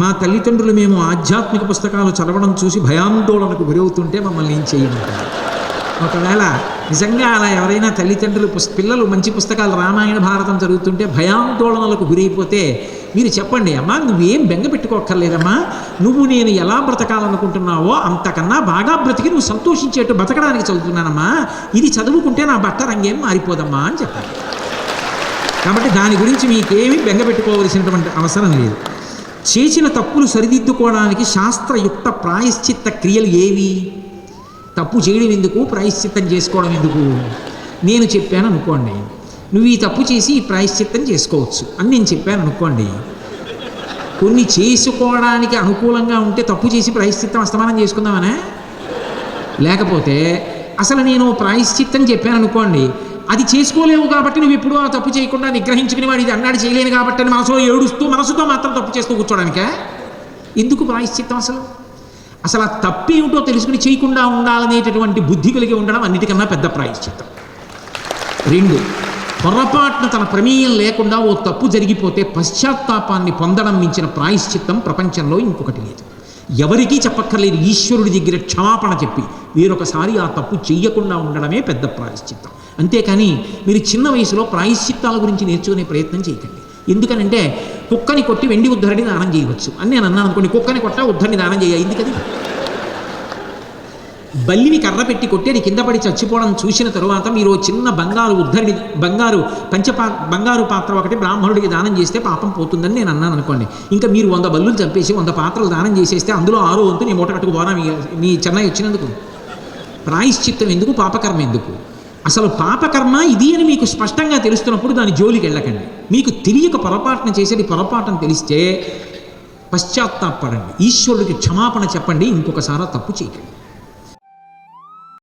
మా తల్లిదండ్రులు మేము ఆధ్యాత్మిక పుస్తకాలు చదవడం చూసి భయాందోళనకు గురవుతుంటే మమ్మల్ని ఏం చేయమంటారు? ఒకవేళ నిజంగా అలా ఎవరైనా తల్లిదండ్రులు పిల్లలు మంచి పుస్తకాలు రామాయణ భారతం చదువుతుంటే భయాందోళనలకు గురైపోతే మీరు చెప్పండి అమ్మా నువ్వేం బెంగ పెట్టుకోక్కర్లేదమ్మా. నువ్వు నేను ఎలా బ్రతకాలనుకుంటున్నావో అంతకన్నా బాగా బ్రతికి నువ్వు సంతోషించేట్టు బ్రతకడానికి చదువుతున్నానమ్మా. ఇది చదువుకుంటే నా బట్ట రంగేం మారిపోదమ్మా అని చెప్పాలి. కాబట్టి దాని గురించి మీకేమీ బెంగ పెట్టుకోవలసినటువంటి అవసరం లేదు. చేసిన తప్పులు సరిదిద్దుకోవడానికి శాస్త్రయుక్త ప్రాయశ్చిత్త క్రియలు ఏవి? తప్పు చేయడం ఎందుకు? ప్రాయశ్చిత్తం చేసుకోవడం ఎందుకు? నేను చెప్పాను అనుకోండి. నువ్వు ఈ తప్పు చేసి ఈ ప్రాయశ్చిత్తం చేసుకోవచ్చు అని నేను చెప్పాను అనుకోండి. కొన్ని చేసుకోవడానికి అనుకూలంగా ఉంటే తప్పు చేసి ప్రాయశ్చిత్తం అస్తమానం చేసుకుందామనే? లేకపోతే అసలు నేను ప్రాయశ్చిత్తం చెప్పాను అనుకోండి. అది చేసుకోలేవు కాబట్టి నువ్వు ఎప్పుడూ ఆ తప్పు చేయకుండా నిగ్రహించుకుని వాడు ఇది అన్నాడు చేయలేను కాబట్టి అని మనసులో ఏడుస్తూ మనసుతో మాత్రం తప్పు చేస్తూ కూర్చోడానికే? ఎందుకు ప్రాయశ్చిత్తం అసలు? అసలు ఆ తప్పేమిటో తెలుసుకుని చేయకుండా ఉండాలనేటటువంటి బుద్ధి కలిగి ఉండడం అన్నిటికన్నా పెద్ద ప్రాయశ్చిత్తం రెండు పొరపాటున తన ప్రమేయం లేకుండా ఓ తప్పు జరిగిపోతే పశ్చాత్తాపాన్ని పొందడం మించిన ప్రాయశ్చిత్తం ప్రపంచంలో ఇంకొకటి లేదు. ఎవరికీ చెప్పక్కర్లేదు ఈశ్వరుడి దగ్గర క్షమాపణ చెప్పి వేరొకసారి ఆ తప్పు చెయ్యకుండా ఉండడమే పెద్ద ప్రాయశ్చిత్తం అంతేకాని మీరు చిన్న వయసులో ప్రాయశ్చిత్తాల గురించి నేర్చుకునే ప్రయత్నం చేయకండి. ఎందుకనంటే కుక్కని కొట్టి వెండి ఉద్ధరణి దానం చేయవచ్చు. అని నేను అన్నాను అనుకోండి కుక్కని కొట్ట ఉద్ధరణి దానం చేయాలి ఎందుకది బల్లిని కర్ర పెట్టి కొట్టి అది కింద పడి చచ్చిపోవడం చూసిన తరువాత మీరు చిన్న బంగారు ఉద్ధరణి బంగారు పంచపా బంగారు పాత్ర ఒకటి బ్రాహ్మణుడికి దానం చేస్తే పాపం పోతుందని నేను అన్నాను అనుకోండి. ఇంకా మీరు వంద బల్లులు చంపేసి వంద పాత్రలు దానం చేసేస్తే అందులో ఆరో వంతు నీ మూట కట్టుకుపోనా మీ మీ చెన్నై వచ్చినందుకు. ప్రాయశ్చిత్తం ఎందుకు? పాపకర్మ ఎందుకు? అసలు పాపకర్మ ఇది అని మీకు స్పష్టంగా తెలుస్తున్నప్పుడు దాని జోలికి వెళ్ళకండి. మీకు తెలియక పొరపాటున చేసేది పొరపాటును తెలిస్తే పశ్చాత్తాపడండి ఈశ్వరుడికి క్షమాపణ చెప్పండి ఇంకొకసారి తప్పు చేయకండి.